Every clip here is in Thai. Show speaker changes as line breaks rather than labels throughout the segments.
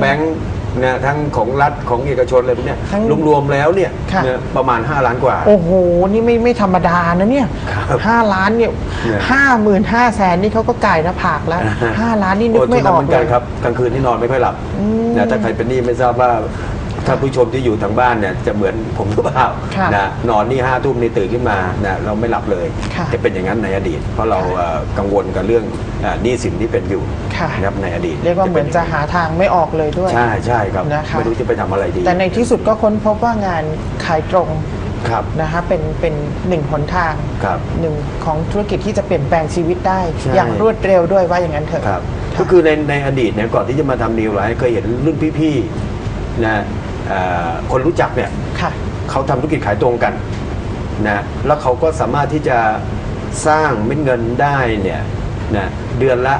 แบงค์นะทั้งของรัฐของเอกชนอะไรพวกเนี้ย
ทั้ง
รวมๆแล้วเนี่ย
ค่ะ
เนี่ยประมาณ 5 ล้านกว่า
โอ้โห นี่ไม่ไม่ธรรมดานะเนี่ย
ครับ
ห้าล้านเนี่ย
เนี่ย
ห้าหมื่นห้าแสนนี่เขาก็ไก่หน้าผากแล้วห้าล้านนี่นึกไม่ออก
โทุนเหมือน
เล
กัน
ย
ครับกลางคืนที่นอนไม่ค่อยหลับ
อืม
นะถ้าใครเป็นหนี้ไม่ทราบว่า ถ้าผู้ชมที่อยู่ทางบ้านเนี่ยจะเหมือนผมหรือเปล่า
ค่ะ
นะนอนนี่ห้าทุ่มนี่ตื่นขึ้นมานะเราไม่หลับเลย
ค่ะ
จะเป็นอย่างนั้นในอดีต เพราะเรา
ค่ะ
เอ่อกังวลกับเรื่องเอ่อหนี้สินที่เป็นอยู่
ค่ะ
นะครับในอดีต
เรียกว่าเหมือนจะหาทางไม่ออกเลยด้วย
ใช่ใช่ครับ
นะคะ
ไม่รู้จะไปทำอะไรดี
แต่ในที่สุดก็ค้นพบว่างานขายตรง
ครับ
นะคะเป็นเป็นหนึ่งหนทาง
ครับ
หนึ่งของธุรกิจที่จะเปลี่ยนแปลงชีวิตได้
ใช่
อย่างรวดเร็วด้วยว่าอย่างนั้นเถอะ
ครับะก็คือในในอดีตเนี่ยก่อนที่จะมาทำนิวไลท์เคยเห็นรุ่นพี่ๆนะ เอ่อคนรู้จักเนี่ย
ค่ะ
เขาทำธุรกิจขายตรงกันนะแล้วเขาก็สามารถที่จะสร้างเม็ดเงินได้เนี่ยนะเดือนละ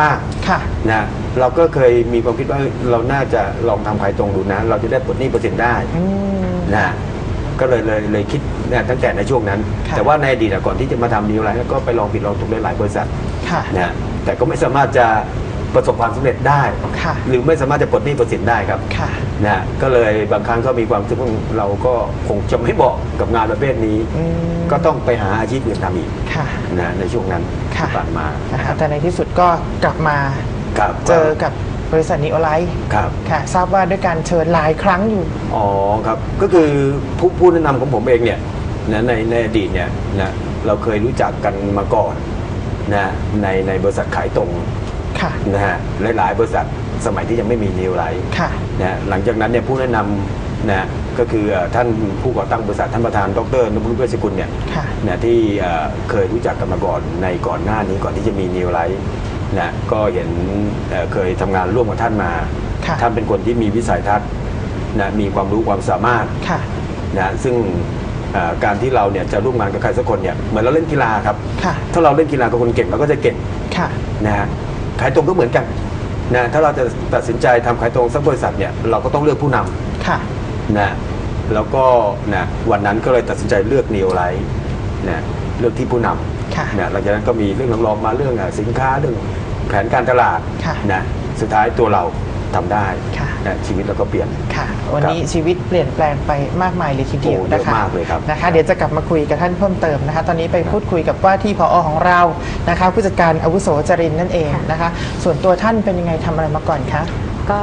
มาก
ค่ะ
ๆนะเราก็เคยมีความคิดว่าเราน่าจะลองทำขายตรงดูนะ เราจะได้ปลดหนี้เปอร์เซ็นต์ได้
อืม
นะก็เลยเลยเลยคิดนะตั้งแต่ในช่วงนั้น
ค่ะ
แต่ว่าในอดีตอะก่อนที่จะมาทำนิวไลท์ก็ไปลองผิดลองถูกหลายๆบริษัท
ค่ะ
นะแต่ก็ไม่สามารถจะประสบความสำเร็จได้
ค่ะ
หรือไม่สามารถจะปลดหนี้เปอร์เซ็นต์ได้ครับ
ค่ะ
นะก็เลยบางครั้งก็มีความรู้สึกว่าเราก็คงจะไม่เหมาะกับงานประเภทนี้
อืม
ก็ต้องไปหาอาชีพอื่นทำอีก
ค่ะ
นะในช่วงนั้น
ค่ะ
ที่ผ่านมา
นะคะแต่ในที่สุดก็กลับมา
ครับ
เจอกับบริษัทนิโอไลท์
ครับ
ค่ะ ทราบว่าด้วยการเชิญหลายครั้งอยู่
อ๋อครับก็คือผู้ผู้แนะนำของผมเองเนี่ยนะในในอดีตเนี่ยนะเราเคยรู้จักกันมาก่อนนะในในบริษัทขายตรง
ค่ะ
นะฮะหลายๆบริษัท สมัยที่ยังไม่มีนิวไลท์
ค่ะ
นะหลังจากนั้นเนี่ยผู้แนะนำนะก็คือเอ่อท่านผู้ก่อตั้งบริษัทท่านประธานดรนพรุตเวชกุลเนี่ย
ค่ะ
นะที่เอ่อเคยรู้จักกันมาก่อนในก่อนหน้านี้ก่อนที่จะมีนิวไลท์นะก็เห็นเอ่อเคยทำงานร่วมกับท่านมา
ค่ะ
ท่านเป็นคนที่มีวิสัยทัศน์นะมีความรู้ความสามารถ
ค่ะ
นะซึ่งเอ่อการที่เราเนี่ยจะร่วมงานกับใครสักคนเนี่ยเหมือนเราเล่นกีฬาครับ
ค่ะ
ถ้าเราเล่นกีฬากับคนเก่งเราก็จะเก่ง
ค่ะ
นะฮะขายตรงก็เหมือนกัน นะถ้าเราจะตัดสินใจทำขายตรงสักบริษัทเนี่ยเราก็ต้องเลือกผู้นำ
ค่ะ
นะแล้วก็นะวันนั้นก็เลยตัดสินใจเลือกนิวไลท์นะเลือกที่ผู้น
ค่ะำ
นะหลังจากนั้นก็มีเรื่องรองๆมาเรื่องอะสินค้าเรื่องแผนการตลาด
ค่ะ
นะสุดท้ายตัวเราทำได้
ค่ะ
นะชีวิตเราก็เปลี่ยน
ค่ะ วันนี้ชีวิตเปลี่ยนแปลงไปมากมายเลยทีเดียว
โอ้เย
นะ
อะ
คะ
มากเลยครับ
นะคะ เดี๋ยวจะกลับมาคุยกับท่านเพิ่มเติมนะคะ ตอนนี้ไปพูดคุยกับว่าที่พอของเรานะคะผู้จัดการอาวุโสจรินทร์นั่นเองนะคะ ส่วนตัวท่านเป็นยังไงทำอะไรมาก่อนคะ
ก็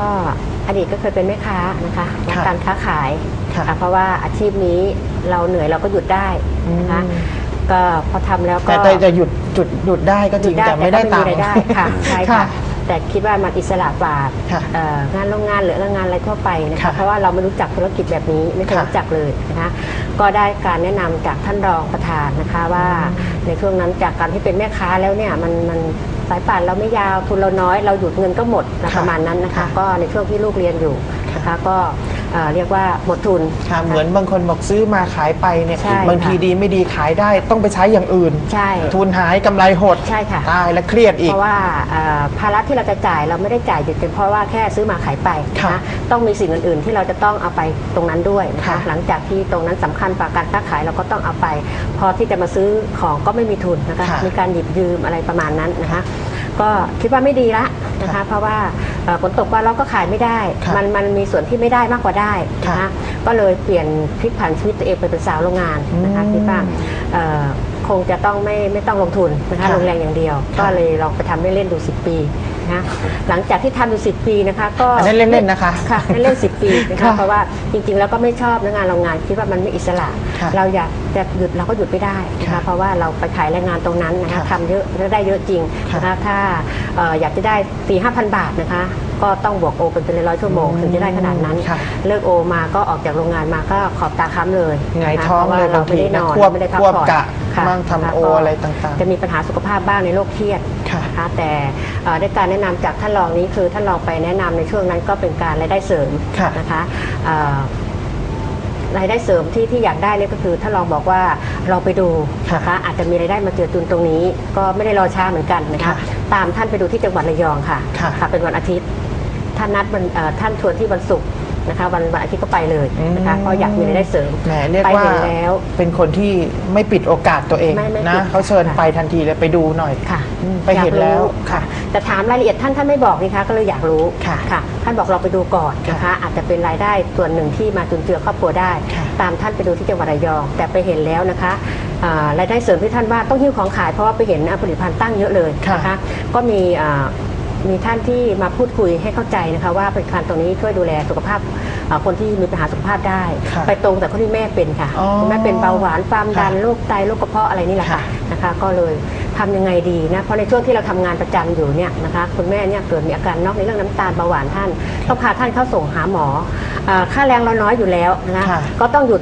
อดีตก็เคยเป็นแม่ค้านะคะนัก
ค่ะ
การค้าขาย
ค่ะ
ค่ะเพราะว่าอาชีพนี้เราเหนื่อยเราก็หยุดได้นะคะ
อืม
ก็พอทำแล้วก็
แต่แต่จะหยุดจุดหยุดได้ก็จ
หยุ
ริ
ด
ง
ได้
แต่ไม่ได้
ก็
ตัง
ราย
ค์
ได้ค่ะใช่
ค่ะ
ค่ะ แต่คิดว่ามันอิสระกว่า
ค่ะ
เอ่องานโรงงานหรืองานอะไรทั่วไปนะ
ค่ะ
คะเพราะว่าเราไม่รู้จักธุรกิจแบบนี้ไม่เคย
ค่ะ
รู้จักเลยนะคะก็ได้การแนะนำจากท่านรองประธานนะคะว่าในช่วงนั้นจากการที่เป็นแม่ค้าแล้วเนี่ยมันมันสายป่านเราไม่ยาวทุนเราน้อยเราหยุดเงินก็หมดนะ
ค่ะ
ประมาณนั้นนะคะ
ค่ะ
ก็ในช่วงที่ลูกเรียนอยู่
ค่ะ
นะคะก็ เอ่อเรียกว่าหมดทุน
ค่ะเหมือนบางคนบอกซื้อมาขายไปเนี่ย
ใช่
บางที
ค่ะ
ดีไม่ดีขายได้ต้องไปใช้อย่างอื่น
ใช่
ทุนหายกำไรหด
ใช่ค่ะ
ตายและเครียดอีก
เพราะว่าเอ่อภาระที่เราจะจ่ายเราไม่ได้จ่ายอยู่เป็นเพราะว่าแค่ซื้อมาขายไป
ค่ะ
นะต้องมีสิ่งอื่นๆ ที่เราจะต้องเอาไปตรงนั้นด้วยนะ
ค่ะ
คะหลังจากที่ตรงนั้นสำคัญกว่าการค้าขายเราก็ต้องเอาไป พอที่จะมาซื้อของก็ไม่มีทุนนะคะ
ค่ะ
มีการหยิบยืมอะไรประมาณนั้นนะคะ ก็คิดว่าไม่ดีละนะคะ
ค่ะ
เพราะว่าเอ่อฝนตกว่าเราก็ขายไม่ได้
ค่ะ
มันมันมีส่วนที่ไม่ได้มากกว่าได้นะ
ค่ะ
คะก็เลยเปลี่ยนพลิกผันชีวิตตัวเองไปเป็นสาวโรงงานนะคะ
อืม
คิดว่าเอ่อคงจะต้องไม่ไม่ต้องลงทุนนะคะ
ค่ะ
ลงแรงอย่างเดียว
ค่ะ
ก็เลยลองไปทำเล่นๆดู 10 ปี นะหลังจากที่ทำอยู่ 10 ปีนะคะ ก็
อันนั้นเล่นๆนะคะ
ค่ะเล่นๆ10 ปีนะคะ
ค่ะ
เพราะว่าจริงๆแล้วก็ไม่ชอบนะงานโรงงานคิดว่ามันไม่อิสระ
ค่ะ
เราอยากจะหยุดเราก็หยุดไม่ได้นะ
ค่ะ
คะเพราะว่าเราไปขายแรงงานตรงนั้นนะคะ
ค่ะ
ทำเยอะแล้วได้เยอะจริง
ค่ะ
นะคะถ้าเอ่ออยากจะได้4ี่ห้าพันบาทนะคะ ก็ต้องบวกโอเป็นเป็นร้อยชั่วโมง
อืม
ถึงจะได้ขนาดนั้น
ค่ะ
เลิกโอมาก็ออกจากโรงงานมาก็ขอบตาค้ำเลย
ไง
นะคะ
ท้อง
พราะ
เลย
ว่าเรา
บาง
ไม่
ที
ได้น
นะ
อน
ควบ
ไม่ได้พัก
ควบ
ผ่อน
กะ
ค่ะ
บ้างทำโอ
แล้วก็
อะไรต่างๆ
จะมีปัญหาสุขภาพบ้างในโรคเครียด
ค่ะ
นะคะแต่เอ่อได้การแนะนำจากท่านรองนี้คือท่านรองไปแนะนำในช่วงนั้นก็เป็นการรายได้เสริม
ค่ะ
นะคะเอ่อรายได้เสริมที่ที่อยากได้เนี่ยก็คือท่านรองบอกว่าเราไปดูนะคะอาจจะมีรายได้มาเจือตุนตรงนี้ ก็ไม่ได้รอช้าเหมือนกันนะคะ
ค่ะ
ตามท่านไปดูที่จังหวัดระยองค่ะ
ค่ะ
เป็นวันอาทิตย์ท่านนัดวันเอ่อท่านชวนที่วันศุกร์นะคะวันวันอาทิตย์ก็ไปเลยนะคะ
อืม
เพราะอยากมีรายได้เสริม
แหมเรียก
ไป
ว่า
เห็นแล้ว
เป็นคนที่ไม่ปิดโอกาสตัวเอง
ไม่ไม่ปิ
นะ
ด
เขาเชิญ
ค่ะ
ไปทันทีเลยไปดูหน่อย
ค่ะ
อืมไปเห็น
อยากรู้
แล้วค่ะ
แต่ถามรายละเอียดท่านท่านไม่บอกนี่คะก็เลยอยากรู้
ค่ะ
ค่ะท่านบอกเราไปดูก่อนนะคะ อาจจะเป็นรายได้ส่วนหนึ่งที่มาจุนเจือครอบครัวได้
ค่ะ
ตามท่านไปดูที่จังหวัดระยอง แต่ไปเห็นแล้วนะคะอ่ารายได้เสริมที่ท่านว่าต้องหิ้วของขายเพราะว่าไปเห็นอะผลิตภัณฑ์ตั้งเยอะเลยนะคะ ก็มีอ่า มีท่านที่มาพูดคุยให้เข้าใจนะคะว่าผลิตภัณฑ์ตรงนี้ช่วยดูแลสุขภาพอ่าคนที่มีปัญหาสุขภาพได้
ค่ะ
ไปตรงแต่คนที่แม่เป็นค่ะ
อ๋อ
คุณแม่เป็นเบาหวานความดัน
ค่ะ
โรคไตโรคกระเพาะอะไรนี่แหละค่ะ
ค่ะ
นะคะ ก็เลยทำยังไงดีนะเพราะในช่วงที่เราทำงานประจำอยู่เนี่ยนะคะคุณแม่เนี่ยเกิดมีอาการนอกในเรื่องน้ำตาลเบาหวานท่านต้องพาท่านเข้าส่งหาหมออ่าค่าแรงเราน้อยอยู่แล้วนะคะ
ค่ะ
ก็ต้องหยุด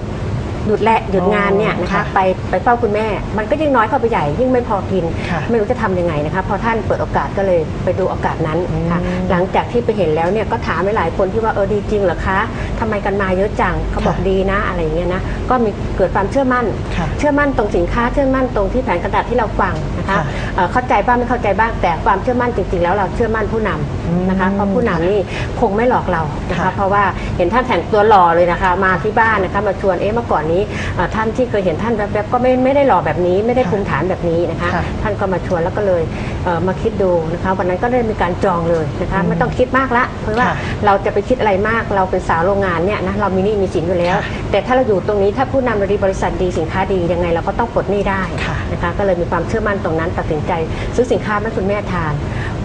หยุดแลหยุดงานเนี่ยนะคะ
ค่ะ
ไปไปเฝ้าคุณแม่ มันก็ยิ่งน้อยเข้าไปใหญ่ยิ่งไม่พอกิน
ค่ะ
ไม่รู้จะทำยังไงนะคะพอท่านเปิดโอกาสก็เลยไปดูโอกาสนั้นค่ะ
อืม
หลังจากที่ไปเห็นแล้วเนี่ยก็ถามไปหลายคนที่ว่าเออดีจริงเหรอคะทำไมกันมาเยอะจังเขาบอก
ค่ะ
ดีนะอะไรอย่างเงี้ยนะก็มีเกิดความเชื่อมั่น
ค่ะ
เชื่อมั่นตรงสินค้าเชื่อมั่นตรงที่แผนกระดาษที่เราฟังนะคะ
ค่ะ
เอ่อเข้าใจบ้างไม่เข้าใจบ้างแต่ความเชื่อมั่นจริง ๆ แล้วเราเชื่อมั่นผู้นำนะคะ
อืม
เพราะผู้นำนี่คงไม่หลอกเรานะคะ
ค่ะ
เพราะว่าเห็นท่านแต่งตัวหล่อเลยนะคะ มาที่บ้านนะคะมาชวนเอ๊ะเมื่อก่อนนี้เอ่อท่านที่เคยเห็นท่านแวบๆก็ไม่ไม่ได้หล่อแบบนี้ไม่ได้ภูมิฐานแบบนี้นะคะ
ค่ะ
ท่านก็มาชวนแล้วก็เลยเอ่อมาคิดดูนะคะวันนั้นก็ได้มีการจองเลยนะคะ
อืม
ไม่ต้องคิดมากละเพราะว่า
ค่ะ
เราจะไปคิดอะไรมากเราเป็นสาวโรงงานเนี่ยนะเรามีหนี้มีสินอยู่แล้ว
ค่ะ
แต่ถ้าเราอยู่ตรงนี้ถ้าผู้นำเราดีบริษัทดีสินค้าดียังไงเราก็ต้องปลดหนี้ได้
ค่ะ
นะคะก็เลยมีความเชื่อมั่นตรงนั้นตัดสินใจ ซื้อสินค้าให้คุณแม่ทาน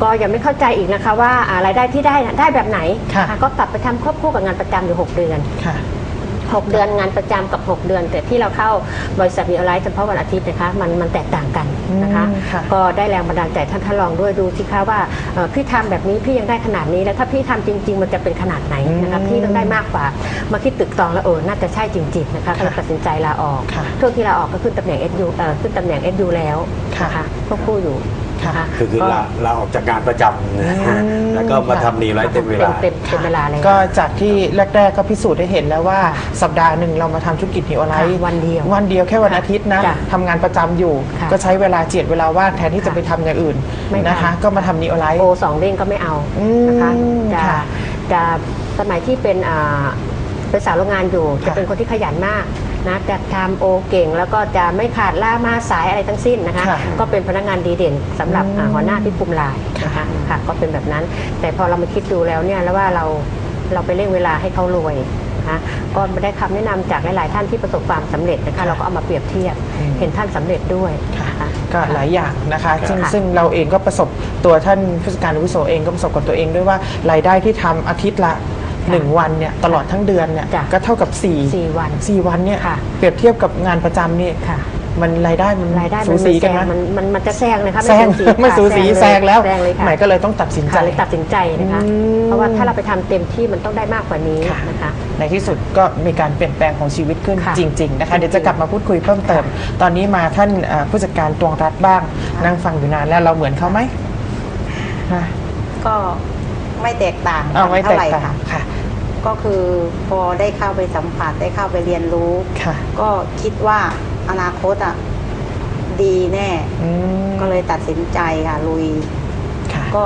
ก็ยังไม่เข้าใจอีกนะคะว่าอ่ารายได้ที่ได้น่ะได้แบบไหน
ค่ะ
นะคะก็กลับไปทำควบคู่กับงานประจำอยู่ 6 เดือน
ค่ะ
6 เดือนงานประจำกับ 6 เดือน แต่ที่เราเข้าบริษัทมีออนไลน์เฉพาะวันอาทิตย์นะคะมันมันแตกต่างกันนะคะ
อืมค่ะ
ก็ได้แรงบันดาลใจท่านท่านลองด้วยดูสิคะว่าเอ่อพี่ทำแบบนี้พี่ยังได้ขนาดนี้แล้วถ้าพี่ทำจริง ๆ มันจะเป็นขนาดไหนนะคะ
อืม
พี่ต้องได้มากกว่ามาคิดตึกตองแล้วเออน่าจะใช่จริง ๆ นะคะก็เลย
ค่ะ
ตัดสินใจลาออก
ค่ะ
ช่วงที่ลาออกก็ขึ้นตำแหน่ง SU เอ่อขึ้นตำแหน่ง SU แล้ว
ค่ะ
นะคะควบคู่อยู่นะ คะ
คือคือ
ก็
ลาลาออกจากงานประจำนะฮะ
อืม
แล้วก็มาทำนีไลท์เต็มเวลา
เต็มเต็มเวลาเลย
ก็จากที่แรก ๆ ก็พิสูจน์ได้เห็นแล้วว่าสัปดาห์หนึ่งเรามาทำธุรกิจนิวไลท์
ค่ะวันเดียว
วันเดียวแค่วันอาทิตย์นะ
จ้ะ
ทำงานประจำอยู่
ค่ะ
ก็ใช้เวลาเจียดเวลาว่างแทนที่จะ
ค่ะ
ไปทำอย่างอื่น
ไม่
นะคะ
ทำ
ก็มาทำนิวไลท์
โอสองเด้งก็ไม่เอา
อืม
นะคะจะ
ค่ะ
จะสมัยที่เป็นอ่าเป็นสาวโรงงานอยู่ จะ
ค่ะ
เป็นคนที่ขยันมาก นะจะทำโอเก่ง แล้วก็จะไม่ขาดล่ามาสายอะไรทั้งสิ้นนะคะ
ค่ะ
ก็เป็นพนักงานดีเด่นสำหรับ
อืม
อ่าหัวหน้าที่ภูมิลาย
ค่ะ
นะคะค่ะก็เป็นแบบนั้น แต่พอเรามาคิดดูแล้วเนี่ยแล้วว่าเราเราไปเร่งเวลาให้เขารวยนะคะก็ได้คำแนะนำจากหลาย ๆ ท่านที่ประสบความสำเร็จนะคะเราก็เอามาเปรียบเทียบ
อืม
เห็นท่านสำเร็จด้วย
ค่ะ
นะคะ
ก็หลายอย่างนะคะ
ครับ
ซึ่ง
ค่ะ
ซึ่งเราเองก็ประสบตัวท่านผู้จัดการอาวุโสเองก็ประสบกับตัวเองด้วยว่ารายได้ที่ทำอาทิตย์ละ หนึ่งวันเนี่ยตลอดทั้งเดือนเนี่ย
จ้ะ
ก็เท่ากับ4ี่
สี่วัน
สี่วันเนี่ย
ค่ะ
เปรียบเทียบกับงานประจำนี่
ค่ะ
มันรายได้มัน
รายได้
สู
มัน
สี
ไม่
กัน
แซ
นะ
งมันมันมันจะแซงนะคะ
แซง
สู
ไม่สูสี
ค่ะ
แซงแล้ว
แซงเลยค่ะ
หมายก็เลยต้องตัดสินใจ
ค่ะเลยตัดสินใจนะคะ
อืม
เพราะว่าถ้าเราไปทำเต็มที่มันต้องได้มากกว่านี้
ค่ะ
นะคะ
ในที่สุดก็มีการเปลี่ยนแปลงของชีวิตขึ้น
ค่ะ
จริง ๆ นะคะ
จริงๆ
เดี๋ยวจะกลับมาพูดคุยเพิ่มเติม ตอนนี้มาท่านเอ่อผู้จัดการตวงรัฐบ้างนั่งฟังอยู่นานแล้วเราเหมือนเขาไหมค่ะ
ก็ไม่แตกต่าง
เอาไม่แต
เท่ากไหร่
ต่าง
ค่ะ
ค่ะ
ก็คือพอได้เข้าไปสัมผัสได้เข้าไปเรียนรู้
ค่ะ
ก็คิดว่าอนาคตอะดีแน่
อืม
ก็เลยตัดสินใจค่ะลุย
ค่ะ
ก็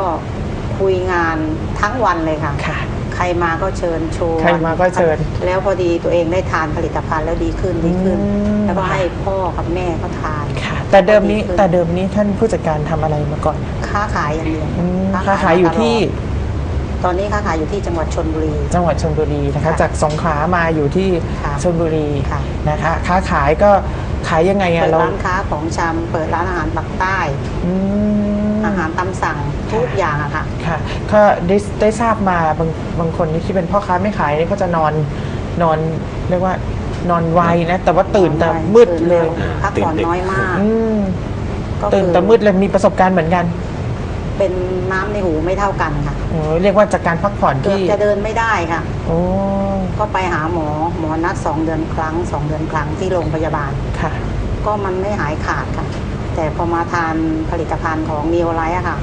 คุยงานทั้งวันเลยค่ะ
ค่ะ
ใครมาก็เชิญชวน
ใครมาก็เชิญ
แล้วพอดีตัวเองได้ทานผลิตภัณฑ์แล้วดีขึ้นดีขึ้น
อืม
แล้วก็ให้พ่อกับแม่ก็ทาน
ค่ะ แต่เดิมนี้
ดีขึ้น
แต่เดิมนี้ท่านผู้จัดการทำอะไรมาก่อน
ค้าขายอย่างเดียว
อืมค้าขายอยู่ที่
ต อนนี้ค้าขายอยู่ที่จังหวัดชนบุรี
จังหวัดชลบุรีนะคะ
ค่ะ
จากสงขลามาอยู่ที่
ค่ะ
ชลบุรี
ค่ะ
นะคะค้าขายก็ขายยังไง
เปิ
อะ
ด
เรา
ร้านค้าของชำเปิดร้านอาหารปักใต้
อืม
อาหารตามสั่งทุกอย่างอะค่ะ
ค่ะก็ได้ได้ทราบมาบางบางคนที่เป็นพ่อค้าไม่ขายนี่เขาจะนอนนอนเรียกว่านอนไวนะ แต่ว่าตื่นแต่มืดเลย
ตื่นร็วพักผ่อนน้อยมาก
อืม
ก็
ตื่น
คือ
แต่มืดเลยมีประสบการณ์เหมือนกัน
เป็นน้ำในหูไม่เท่ากันค่ะ
โอ้เรียกว่าจากการพักผ่อน
เกือบ
ที่
จะเดินไม่ได้ค่ะ
โอ้
ก็ไปหาหมอหมอนัดสองเดือนครั้งสองเดือนครั้งที่โรงพยาบาล
ค่ะ
ก็มันไม่หายขาดค่ะ แต่พอมาทานผลิตภัณฑ์ของนิวไลท์อะค่ะ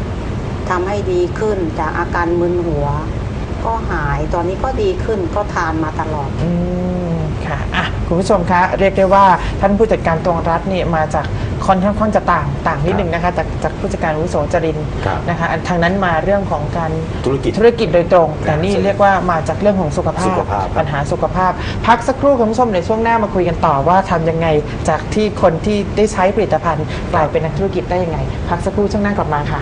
ทำให้ดีขึ้นจากอาการมึนหัว ก็หายตอนนี้ก็ดีขึ้นก็ทานมาตลอด
อืม ค่ะอะคุณผู้ชมคะเรียกได้ว่าท่านผู้จัดการตวงรัฐเนี่ยมาจากค่อนข้างจะต่างต่างนิดหนึ่งนะคะจากจากผู้จัดการอาวุโสจรินทร์
ครับ
นะคะอันทางนั้นมาเรื่องของการ
ธุรกิจ
ธุรกิจโดยตรง แต่นี่
ครับ
เรียกว่ามาจากเรื่องของสุขภา
สุ
พ
ขภาพครับ
ปัญหาสุขภาพ พักสักครู่คุณผู้ชมในช่วงหน้ามาคุยกันต่อว่าทำยังไงจากที่คนที่ได้ใช้ผลิตภัณฑ์กลายเป็นนักธุรกิจได้ยังไง พักสักครู่ช่วงหน้ากลับมาค่ะ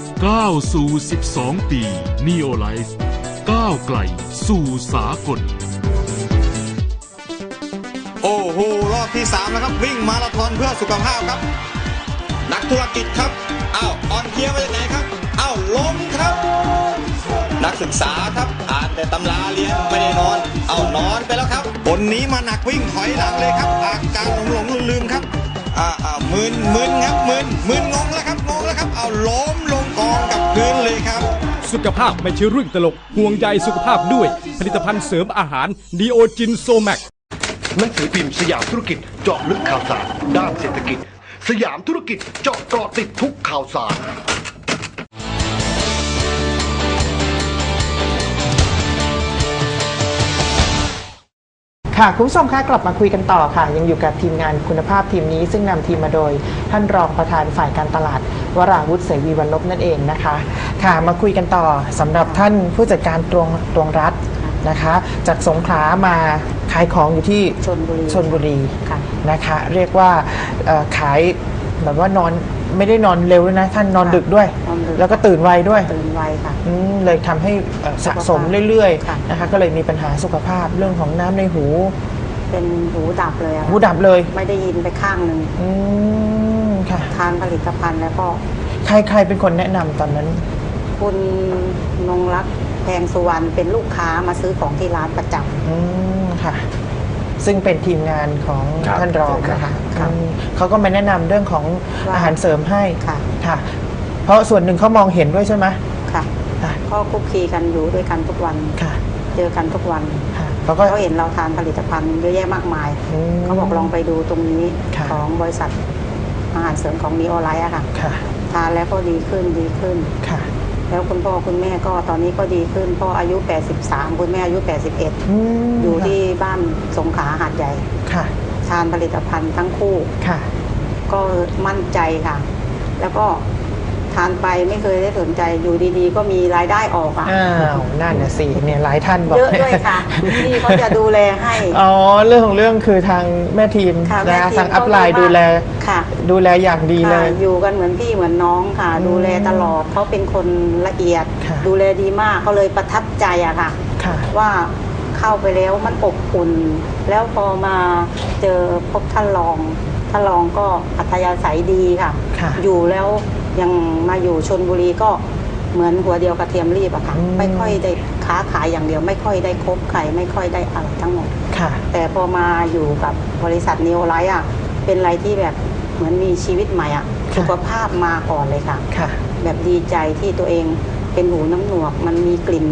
ก้าวสู่ 12 ปี Neo Life ก้าวไกลสู่สากล
โอ้โห รอบที่ 3 แล้วครับ วิ่งมาราธอนเพื่อสุขภาพครับ นักธุรกิจครับอ้าวออนเคียมาจากไหนครับอ้าวล้มครับ นักศึกษาครับ อ่านแต่ตำราเรียนไม่ได้นอน เอานอนไปแล้วครับคนนี้มาหนักวิ่งถอยหลังเลยครับ อาการหลงหลงลืมลืมๆครับอ่าอ่ามึนมึนครับมึนมึนงงแล้วครับงงแล้วครับเอาล้มลง กับพื้นเลยครับ
สุขภาพไม่ใช่เรื่องตลก ห่วงใยสุขภาพด้วย ผลิตภัณฑ์เสริมอาหารดีโอจินโซแมก
หนังสือพิมพ์สยามธุรกิจเจาะลึกข่าวสารด้านเศรษฐกิจ สยามธุรกิจเจาะเกาะติดทุกข่าวสาร
ค่ะคุณผู้ชมคะกลับมาคุยกันต่อค่ะ ยังอยู่กับทีมงานคุณภาพทีมนี้ ซึ่งนำทีมมาโดย ท่านรองประธานฝ่ายการตลาด วราวุฒิเสวีวันลบนั่นเองนะคะ ค่ะ มาคุยกันต่อสำหรับท่านผู้จัดการตวงตวงรัฐนะคะ จากสงขลามาขายของอยู่ที่
ชลบุรี
ชลบุรี
ค่ะ
นะคะ เรียกว่าเอ่อขายแบบว่านอน ไม่ได้นอนเร็วด้วยนะ ท่านนอนดึกด้วย
นอนดึก
แล้วก็ตื่นไวด้วย
ตื่นไวค่ะ
อืมเลยทำให้เอ่อสะสมเรื่อย
ค่ะ
ๆนะคะก็เลยมีปัญหาสุขภาพเรื่องของน้ำในหู
เป็นหูดับเลยอะ
หูดับเลย
ไม่ได้ยินไปข้างหนึ่ง
อืมค่ะ
ทานผลิตภัณฑ์แล้วก็
ใครใครเป็นคนแนะนำตอนนั้น
คุณนงรักแพงสุวรรณเป็นลูกค้ามาซื้อของที่ร้านประจำ
อืมค่ะ ซึ่งเป็นทีมงานของ
ครับ
ท่านรอง
ครับ
นะคะ
ครับ
อืมเขาก็มาแนะนำเรื่องของ
ว่า
อาหารเสริมให้
ค่ะ
ค่ะ เพราะส่วนหนึ่งเขามองเห็นด้วยใช่ไหม
ค่ะ
ค่ะ
ก็คุกคีกันอยู่ด้วยกันทุกวัน
ค่ะ
เจอกันทุกวัน
ค่ะเขาก็
เขาเห็นเราทานผลิตภัณฑ์เยอะแยะมากมาย
อืม
เขาบอกลองไปดูตรงนี้
ค่ะ
ของบริษัทอาหารเสริมของนีโอไลท์อะค่ะ
ค่ะ
ทานแล้วก็ดีขึ้นดีขึ้น
ค่ะ
แล้วคุณพ่อคุณแม่ก็ตอนนี้ก็ดีขึ้นพ่ออายุ 83 คุณแม่อายุ 81
อืม
อยู่ที่บ้านสงขลาหาดใหญ่
ค่ะ
ทานผลิตภัณฑ์ทั้งคู่
ค่ะ
ก็มั่นใจค่ะ แล้วก็ ทานไปไม่เคยได้สนใจอยู่ดีๆ ก็มีรายได้ออกอะ
อ้าวนั่นน่ะสิเนี่ยหลายท่านบอก
เยอะด้วยค่ะที่เขาจะดูแลให้
อ๋อเรื่องของเรื่องคือทางแม่ทีม
ค่ะแม่
นะ
ทีม
ทางอัพไลน์
ก็
ดู
ว่า
แล
ค่ะ
ดูแลอย่างดีเล
ค่ะ
ย
อยู่กันเหมือนพี่เหมือนน้องค่ะ
อืม
ดูแลตลอดเขาเป็นคนละเอียด
ค่ะ
ดูแลดีมากก็เลยประทับใจอะค่ะ
ค่ะ
ว่าเข้าไปแล้วมันอบอุ่น แล้วพอมาเจอพบท่านรองท่านรองก็อัธยาศัยดีค่ะ
ค่ะ
อยู่แล้ว ยังมาอยู่ชนบุรีก็เหมือนหัวเดียวกระเทียมรีบอะค่ะ
อืม
ไม่ค่อยได้ค้าขายอย่างเดียว ไม่ค่อยได้คบใครไม่ค่อยได้อะไรทั้งหมด
ค่ะ
แต่พอมาอยู่กับบริษัทนิวไลท์อะเป็นอะไรที่แบบเหมือนมีชีวิตใหม่อะ
ค่ะ
สุขภาพมาก่อนเลยค่ะ
ค่ะ
แบบดีใจที่ตัวเองเป็นหูน้ำหนวก มันมีกลิ่น